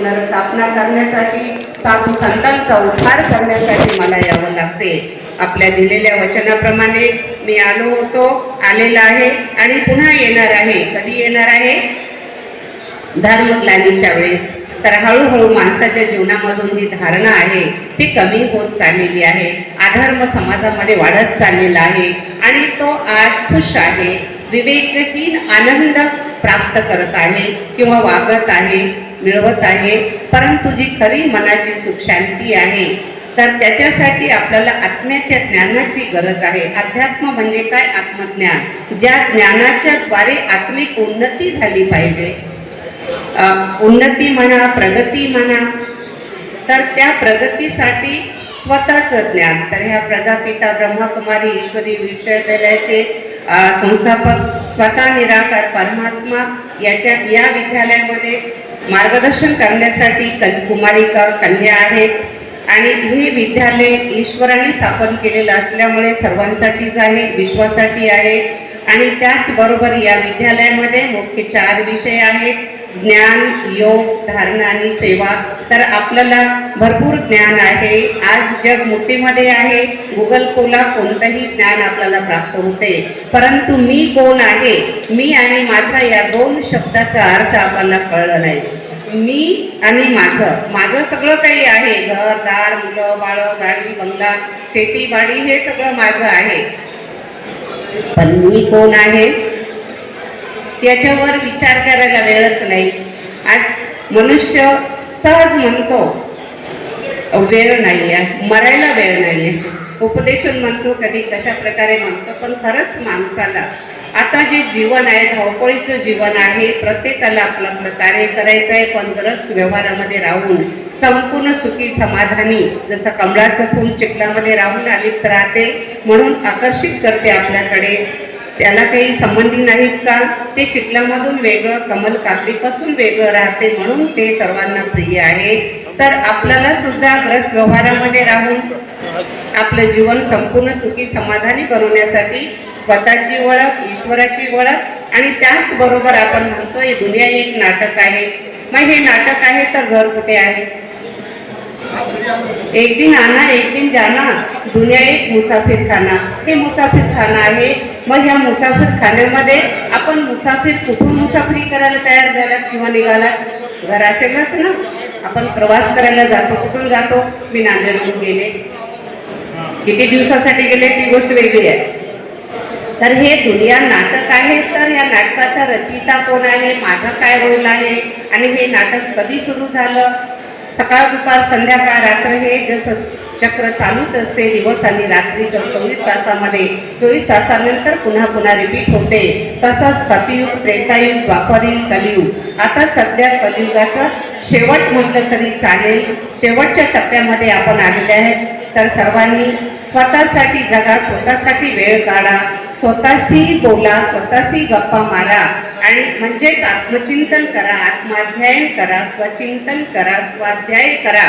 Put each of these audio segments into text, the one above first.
पुनर्स्थापना करण्यासाठी साधू संतांचा उद्धार करण्यासाठी मला यावं लागते. आपल्या दिलेल्या वचनाप्रमाणे मी आलो होतो आलेला आहे आणि पुन्हा येणार आहे. कधी येणार आहे? धर्मग्लानीच्या वेळेस. तर हळूहळू माणसाच्या जीवनामधून जी धारणा आहे ती कमी होत चाललेली आहे. अधर्म समाजामध्ये वाढत चाललेला आहे. आणि तो आज खुश आहे. विवेकहीन आनंद प्राप्त करत आहे किंवा वागत आहे. मिळवत आहे. परंतु जी खरी मनाची सुख शांती आहे तर त्याच्यासाठी आपल्याला आत्म्याच्या ज्ञानाची गरज आहे. अध्यात्म म्हणजे काय? आत्मज्ञान. ज्या ज्ञानाच्या द्वारे आत्मिक उन्नती झाली पाहिजे. उन्नती म्हणा प्रगती म्हणा तर त्या प्रगतीसाठी स्वतःचं ज्ञान. तर ह्या प्रजापिता ब्रह्मकुमारी ईश्वरी विश्वविद्यालयाचे संस्थापक स्वतः निराकार परमात्मा याच्या या विद्यालयामध्ये मार्गदर्शन करण्यासाठी कन कुमारिका कन्या आहेत. आणि हे विद्यालय ईश्वराने स्थापन केलेलं असल्यामुळे सर्वांसाठीच आहे विश्वासाठी आहे. आणि त्याचबरोबर या विद्यालयामध्ये मुख्य चार विषय आहेत. ज्ञान योग धारणा आणि सेवा तर आपल्याला भरपूर ज्ञान आहे. आज जग मुठीमध्ये आहे. गुगल खोला कोणतंही ज्ञान आपल्याला प्राप्त होते. परंतु मी कोण आहे? मी आणि माझा या दोन शब्दाचा अर्थ आपल्याला कळलं नाही. मी आणि माझं. माझं सगळं काही आहे. घर दार मुलं बाळं गाडी बंगला शेतीबाडी हे सगळं माझं आहे. पण मी कोण आहे? याच्यावर विचार करायला वेळच नाही. आज मनुष्य सहज म्हणतो वेळ नाही आहे मरायला वेळ नाही आहे उपदेशन म्हणतो कधी कशा प्रकारे म्हणतो पण खरंच माणसाला आता जे जीवन आहे धावपळीचं जीवन आहे प्रत्येकाला आपलं आपलं कार्य करायचं आहे पण ग्रस्त व्यवहारामध्ये राहून संपूर्ण सुखी समाधानी जसं कमळाचं फूल चिखलामध्ये राहून अलिप्त राहते म्हणून आकर्षित करते आपल्याकडे. त्याला काही संबंधी नाहीत का? ते चिखलामधून वेगळं कमल काकडीपासून वेगळं राहते म्हणून ते सर्वांना प्रिय आहे. तर आपल्याला सुद्धा ग्रस्त व्यवहारामध्ये राहून आपलं जीवन संपूर्ण सुखी समाधानी बनवण्यासाठी स्वतःची ओळख ईश्वराची ओळख आणि त्याचबरोबर आपण म्हणतो हे दुनिया एक नाटक आहे. मग हे नाटक आहे तर घर कुठे आहे? एक दिन आना एक दिन जाना दुनिया एक मुसाफिर खाना हे मुसाफिर खाना आहे मग ह्या मुसाफिर खाण्यामध्ये आपण मुसाफिर कुठून मुसाफरी करायला तयार झालात किंवा निघालात? घर असेलच ना. आपण प्रवास करायला जातो कुठून जातो? मी नांदेडहून गेले. किती दिवसासाठी गेले? ती गोष्ट वेगळी आहे. तर हे दुनिया नाटक आहे तर या नाटकाचा रचयिता कोण आहे? माझा काय रोल आहे? आणि हे नाटक कधी सुरू झालं? सकाळ दुपार संध्याकाळ रात्र हे जसं चक्र चालूच असते दिवस आणि रात्रीचं चोवीस तासामध्ये चोवीस तासानंतर पुन्हा पुन्हा रिपीट होते तसंच सतयुग त्रेतायुग द्वापरयुग कलियुग. आता सध्या कलियुगाचं शेवट म्हटलं तरी चालेल. शेवटच्या टप्प्यामध्ये आपण आलेले आहेत. तर सर्वांनी स्वतःसाठी जगा स्वतःसाठी वेळ काढा. स्वतःशी बोला स्वतःशी गप्पा मारा. आणि म्हणजेच आत्मचिंतन करा आत्माध्यायन करा स्वचिंतन करा स्वाध्याय करा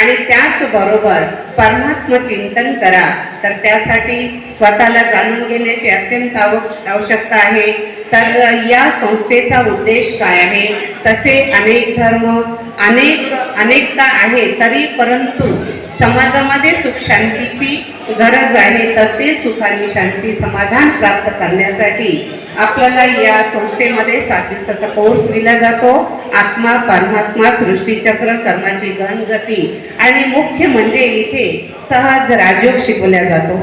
आणि त्याचबरोबर परमात्म चिंतन करा. तर त्यासाठी स्वतःला जाणून घेण्याची अत्यंत आवश्यक आवश्यकता आहे. तर या संस्थेचा उद्देश काय आहे? तसे अनेक धर्म अनेक अनेकता आहे तरी परंतु समाजामध्ये सुख शांतीची गरज आहे तर ते सुख आणि शांती समाधान प्राप्त करण्यासाठी आपल्याला या संस्थेमध्ये सात दिवसाचा कोर्स दिला जातो. आत्मा परमात्मा सृष्टीचक्र कर्माची गणगती आणि मुख्य म्हणजे इथे सहज राजयोग शिकवला जातो.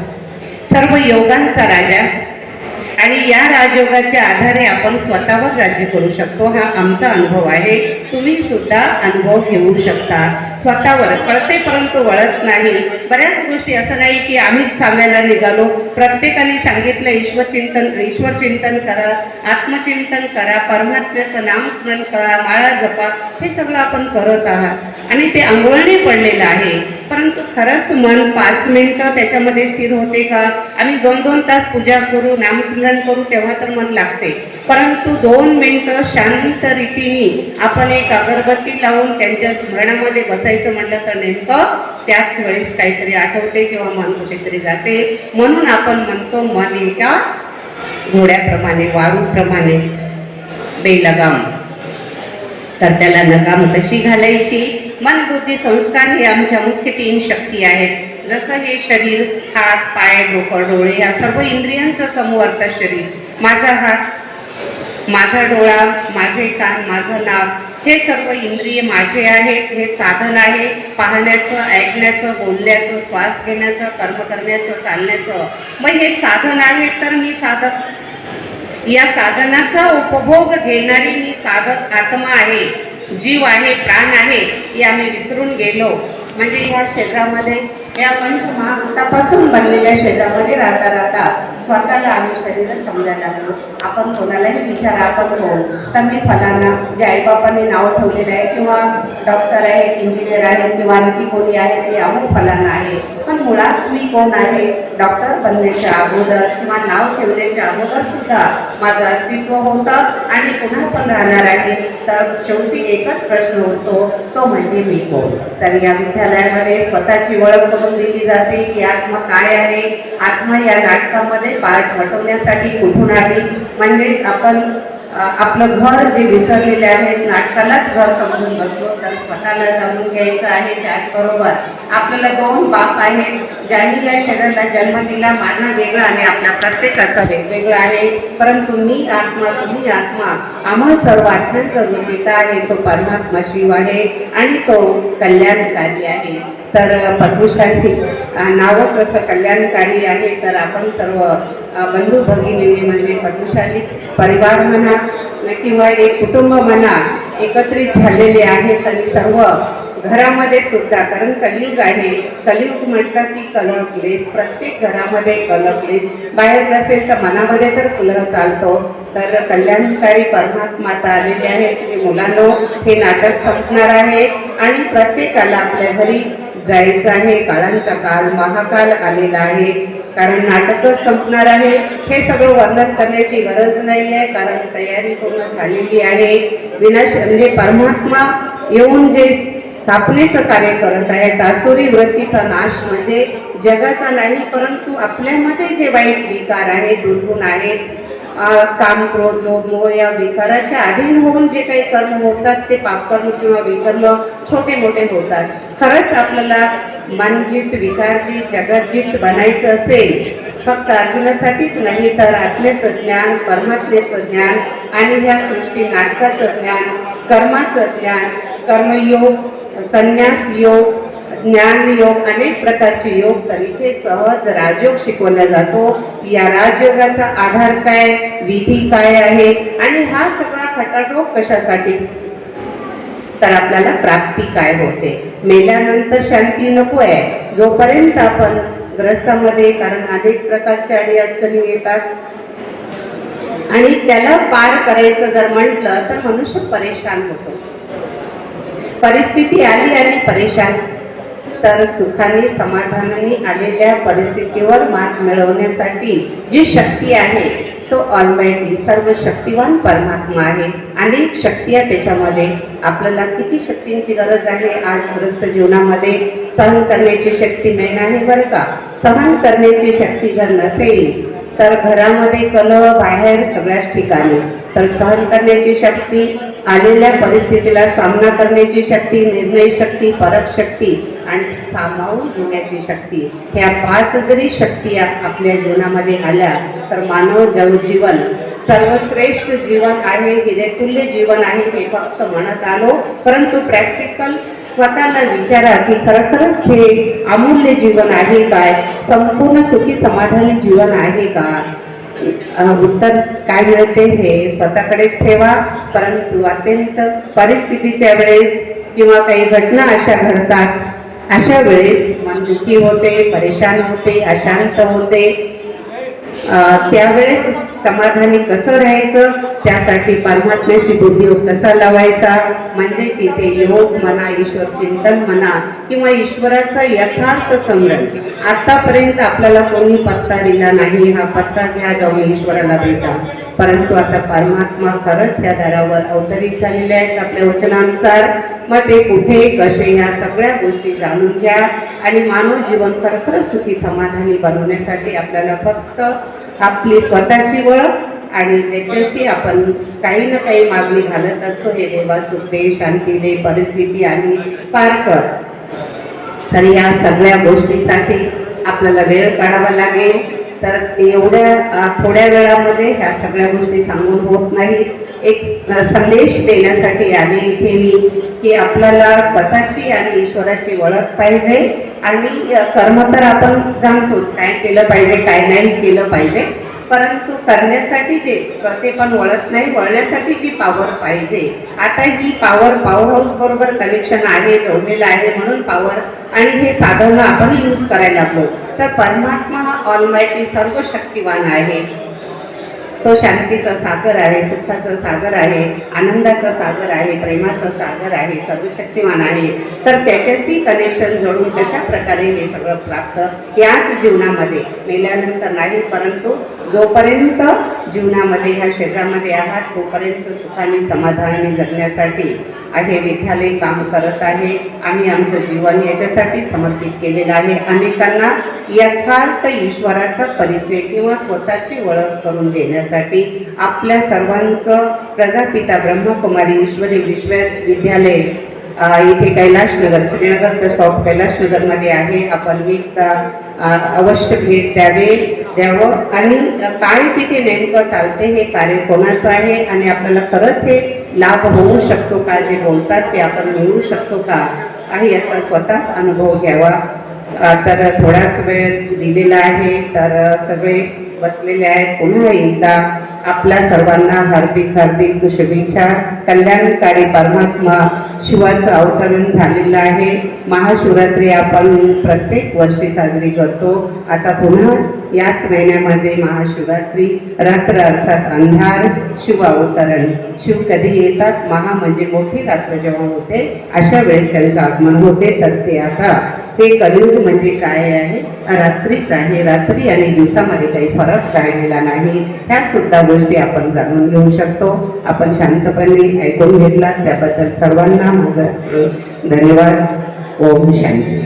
सर्व योगांचा राजा आणि या राजयोगाच्या आधारे आपण स्वतःवर राज्य करू शकतो. हा आमचा अनुभव आहे. तुम्ही सुद्धा अनुभव घेऊ शकता. स्वतःवर कळते परंतु वळत नाही. बऱ्याच गोष्टी असं नाही की आम्हीच सांगायला निघालो. प्रत्येकाने सांगितलं ईश्वरचिंतन ईश्वर चिंतन करा आत्मचिंतन करा परमात्म्याचं नामस्मरण करा माळा जपा हे सगळं आपण करत आहात. आणि ते अंगवळणी पडलेलं आहे. परंतु खरंच मन पाच मिनटं त्याच्यामध्ये स्थिर होते का? आम्ही दोन दोन तास पूजा करू नामस्मरण करू तेव्हा तर मन लागते. परंतु दोन मिनटं शांत रीतीने आपण एक अगरबत्ती लावून त्यांच्या स्मरणामध्ये बसायचं म्हटलं तर नेमकं त्याच वेळेस काही काहीतरी आठवते किंवा मन कुठेतरी जाते. म्हणून आपण म्हणतो मन एका घोड्याप्रमाणे वारूप्रमाणे बेलगाम. तर त्याला लगाम कशी घालायची? मन बुद्धी संस्कार हे आमच्या मुख्य तीन शक्ती आहेत. जसं हे शरीर हात पाय डोकं डोळे या सर्व इंद्रियांचं समूह अर्थ शरीर. माझा हात माझा डोळा माझे कान माझं नाक हे सर्व इंद्रिय माझे आहेत हे साधन आहे. पाहण्याचं ऐकण्याचं बोलण्याचं श्वास घेण्याचं कर्म करण्याचं चालण्याचं. मग हे साधन आहे तर मी साधक या साधनाचा उपभोग घेणारी मी साधक आत्मा आहे. जीव आहे प्राण आहे या मी विसरून गेलो. म्हणजे या शरीरामध्ये या पंचमहाभूतापासून बनलेल्या शरीरामध्ये राहता राहता स्वतःला आम्ही शरीरच समजायला लागलो. आपण कोणालाही विचारा आपण कोण तर मी फलांना जे आईबापांनी नाव ठेवलेलं आहे किंवा डॉक्टर आहेत इंजिनियर आहेत किंवा आणखी कोणी आहे ते अमुक फलाना आहे. पण मुळात मी कोण आहे? डॉक्टर बनण्याच्या अगोदर किंवा नाव ठेवण्याच्या अगोदर सुद्धा माझं अस्तित्व होतं आणि पुन्हा पण राहणार आहे. तर शेवटी एकच प्रश्न होतो तो म्हणजे मी कोण? तर या विद्यालयामध्ये स्वतःची ओळख करून दिली जाते की आत्मा काय आहे? आत्मा या नाटकामध्ये पार्ट वटवण्यासाठी कुठून आली? म्हणजे आपण आपलं घर जे विसरलेले आहेत नाटकालाच घर समजून बसलो तर स्वतःला जमून घ्यायचं आहे त्याचबरोबर आपल्याला दोन बाप आहेत ज्यांनी या शरीराला जन्म दिला माझा वेगळा आणि आपल्या प्रत्येकाचा वेगवेगळा आहे. परंतु मी आत्मा तुम्ही आत्मा आम्हा सर्व आत्म्यांचा जो पिता आहे. तो परमात्मा शिव आहे आणि तो कल्याणकारी आहे. तर पद्मशाली नावच असं कल्याणकारी आहे. तर आपण सर्व बंधू भगिनी म्हणजे पद्मशाली परिवार म्हणा किंवा एक कुटुंब म्हणा एकत्रित झालेले आहेत. आणि सर्व घरामध्ये सुद्धा कारण कलियुग आहे. कलियुग म्हटलं की कलह क्लेश. प्रत्येक घरामध्ये कलह क्लेश. बाहेर नसेल तर मनामध्ये तर कलह चालतो. तर कल्याणकारी परमात्मा आता आलेले आहेत. की मुलांनो हे नाटक संपणार आहे. आणि प्रत्येकाला आपल्या घरी जायचं आहे. काळांचा काल महाकाल आलेला आहे. कारण नाटकच संपणार आहे. हे सगळं वर्णन करण्याची गरज नाही आहे कारण तयारी पूर्ण झालेली आहे. विनाश म्हणजे परमात्मा. येऊन जे स्थापनेचं कार्य करत आहे आसुरी वृत्तीचा नाश म्हणजे जगाचा नाही परंतु आपल्यामध्ये जे वाईट विकार आहे दुर्गुण आहेत काम क्रोध लोभ मोह या विकाराच्या अधीन होऊन जे काही कर्म होतात ते पापकर्म किंवा विकर्म छोटे मोठे होतात. खरंच आपल्याला मनजित विकारजित जगतजित बनायचं असेल फक्त अर्जुनासाठीच नाही तर आत्म्याचं ज्ञान परमात्म्याचं ज्ञान आणि ह्या सृष्टी नाटकाचं ज्ञान कर्माचं ज्ञान कर्मयोग संन्यास योग ज्ञान योग अनेक प्रकारचे योग तर इथे सहज राजयोग शिकवला जातो. या राजयोगाचा आधार काय? विधी काय आहे? आणि हा सगळा खटाटोप कशासाठी? तर आपल्याला प्राप्ती काय होते? मेल्यानंतर शांती नको आहे. जोपर्यंत आपण ग्रस्तामध्ये कारण अनेक प्रकारच्या अडी अडचणी येतात. आणि त्याला पार करायचं जर म्हटलं तर मनुष्य परेशान होतो. परिस्थिती आली आणि परेशान. तर सुखाने समाधानाने आलेल्या परिस्थितीवर मात मिळवण्यासाठी जी शक्ती आहे तो ऑलमाइटी सर्व शक्तिवान परमात्मा आहे. अनेक शक्ती आहे त्याच्यामध्ये. आपल्याला किती शक्तींची गरज आहे आज ग्रस्त जीवनामध्ये? सहन करण्याची शक्ती मेन आहे बरं का? सहन करण्याची शक्ती जर नसेल तर घरामध्ये कलह बाहेर सगळ्याच ठिकाणी. तर सहन करण्याची शक्ती आलेल्या परिस्थितीला सामना करण्याची शक्ती निर्णय शक्ती परक शक्ती आणि सामावून घेण्याची शक्ती. ह्या पाच जरी शक्ती आपल्या जीवनामध्ये आल्या तर मानव जव जीवन सर्वश्रेष्ठ जीवन आहे हिरेतुल्य जीवन आहे हे फक्त म्हणत आलो. परंतु प्रॅक्टिकल स्वतःला विचारा की खरोखरच हे अमूल्य जीवन आहे काय? संपूर्ण सुखी समाधानी जीवन आहे का? उत्तर काय मिळते हे स्वतःकडेच ठेवा परंतु अत्यंत परिस्थितीच्या वेळेस किंवा काही घटना अशा घडतात अशा वेळेस मन दुःखी होते परेशान होते अशांत होते. त्यावेळेस समाधानी कसं राहायचं? त्यासाठी परमात्म्याशी बुद्धियोग कसा लावायचा? म्हणजे ते योग म्हणा ईश्वर चिंतन म्हणा किंवा ईश्वराचा यथार्थ संग्रह. आतापर्यंत आपल्याला कोणी पत्ता दिला नाही हा पत्ता घ्या जाऊन ईश्वराला भेटा. परंतु आता परमात्मा खरंच या दारावर अवतरित झालेले आहेत आपल्या वचनानुसार. मग ते कुठे कसे या सगळ्या गोष्टी जाणून घ्या. आणि मानव जीवन खरखर सुखी समाधानी बनवण्यासाठी आपल्याला फक्त आपली स्वतःची ओळख आणि ज्याच्याशी आपण काही ना काही मागणी घालत असतो हे देवा सुख दे शांती दे परिस्थिती आणि पार कर. तर या सगळ्या गोष्टीसाठी आपल्याला वेळ काढावा लागेल. तर एवढ्या थोड्या वेळामध्ये ह्या सगळ्या गोष्टी सांगून होत नाहीत एक संदेश देण्यासाठी आले इथे मी की आपल्याला स्वतःची आणि ईश्वराची ओळख पाहिजे आणि कर्म तर आपण जाणतोच काय केलं पाहिजे काय नाही केलं पाहिजे. परंतु करण्यासाठी जे ते पण वळत नाही वळण्यासाठी जी पॉवर पाहिजे. आता ही पॉवर पॉवर हाऊस बरोबर कनेक्शन आहे जोडलेलं आहे म्हणून पॉवर आणि हे साधनं आपण यूज करायला लागलो. तर परमात्मा हा ऑलमायटी सर्व शक्तिवान आहे. तो शांतीचा सागर आहे सुखाचा सागर आहे आनंदाचा सागर आहे प्रेमाचा सागर आहे सर्वशक्तिमान आहे. तर त्याच्याशी कनेक्शन जोडून कशा प्रकारे हे सगळं प्राप्त याच जीवनामध्ये मेल्यानंतर नाही परंतु जोपर्यंत जीवनामध्ये ह्या शरीरामध्ये आहात तोपर्यंत सुखाने समाधानाने जगण्यासाठी हे विद्यालय काम करत आहे. आम्ही आमचं जीवन याच्यासाठी समर्पित केलेलं आहे. अनेकांना यथार्थ ईश्वराचा परिचय किंवा स्वतःची ओळख करून देण्यासाठी आपल्या सर्वांचं प्रजापिता ब्रह्मकुमारी ईश्वरी विश्वविद्यालय इथे कैलाशनगर श्रीनगरचं स्टॉप कैलाशनगरमध्ये आहे. आपण एक अवश्य भेट द्यावे द्यावं. आणि काय तिथे नेमकं चालते हे कार्य कोणाचं आहे? आणि आपल्याला खरंच हे लाभ होऊ शकतो का? जे बोलतात ते आपण मिळवू शकतो का? आणि याचा स्वतःच अनुभव घ्यावा. तर थोडाच वेळ दिलेला आहे. तर सगळे बसलेले आहेत पुन्हा एकदा आपल्या सर्वांना हार्दिक हार्दिक शुभेच्छा. कल्याणकारी परमात्मा शिवाचं अवतरण झालेलं आहे. महाशिवरात्री आपण प्रत्येक वर्षी साजरी करतो. आता पुन्हा याच महिन्यामध्ये महाशिवरात्री. रात्र अर्थात अंधार शिव अवतरण. शिव कधी येतात? महा म्हणजे मोठी रात्र जेव्हा होते अशा वेळेस त्यांचं आगमन होते. तर ते आता ते कलियुग म्हणजे काय आहे? रात्रीच आहे. रात्री आणि दिवसामध्ये काही फरक राहिलेला नाही. ह्या सुद्धा गोष्टी आपण जाणून घेऊ शकतो. आपण शांतपणे ऐकून घेतला त्याबद्दल सर्वांना माझं धन्यवाद. ओम शांती.